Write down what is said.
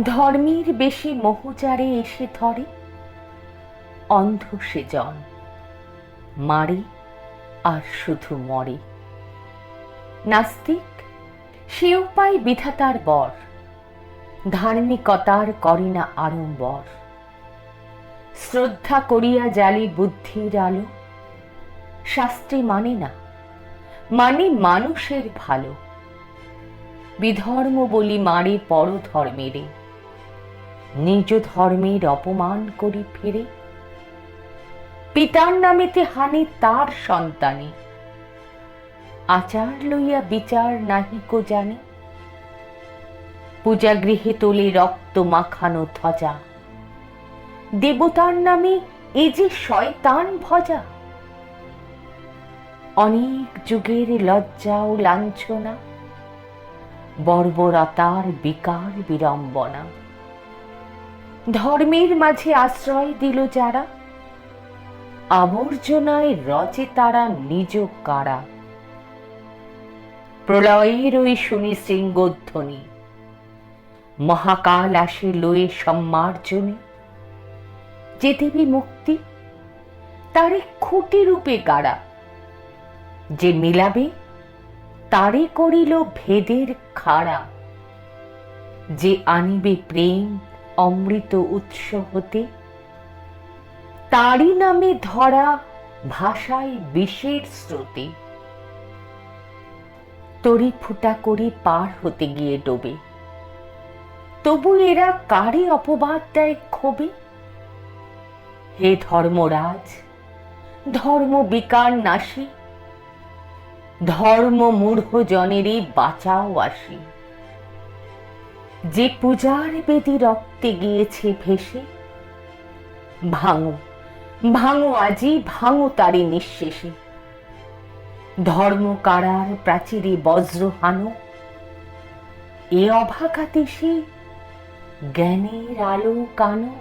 ধর্মের বেশি মোহচারে এসে ধরে। অন্ধ সে জন, মারে আর শুধু মরে। নাস্তিক সেও পায় বিধাতার বর, ধার্মিকতার করে না আড়ম্বর। শ্রদ্ধা করিয়া জালি বুদ্ধির আলো, শাস্ত্রে মানে না মানে মানুষের ভালো। বিধর্ম বলি মারে পর ধর্মেরে নিজ ধর্মের অপমান করি ফেরে। পিতার নামেতে হানি তার সন্তানে। আচার লইয়া বিচার নাহিকো জানে। পূজা গৃহে তোলে রক্ত মাখানো ধ্বজা। দেবতার নামে এ যে শয়তান ভজা। অনেক যুগের লজ্জা ও লাঞ্ছনা। বর্বরতার বিকার বিড়ম্বনা। ধর্মের মাঝে আশ্রয় দিল যারা। আবর্জনায় রচে তারা নিজ কারা। প্রলয়ের ওই শুনি শৃঙ্গধ্বনি। মহাকাল আসে লয়ে সম্মার্জনে। যে দেবী মুক্তি, তারে খুঁটি রূপে গাড়া যে মিলাবে, তারে করিল ভেদের খাড়া। যে আনিবে প্রেম অমৃত উৎস হতে। তারই নামে ধরা ভাষায় বিষের স্রোতে। তরি ফুটা করে পার হতে গিয়ে ডোবে। তবু এরা কারে অপবাদ দেয় ক্ষোভে? হে ধর্মরাজ, ধর্ম বিকার নাশী। ধর্ম মূঢ় জনেরই বাঁচাও আসি। যে পূজার বেদি রক্তে গিয়েছে ভেসে। ভাঙো ভাঙো আজি, ভাঙো তারি নিঃশেষে। ধর্ম কারার প্রাচীরে বজ্র হানো। এ অভাগাতে সে জ্ঞানের আলো কানো।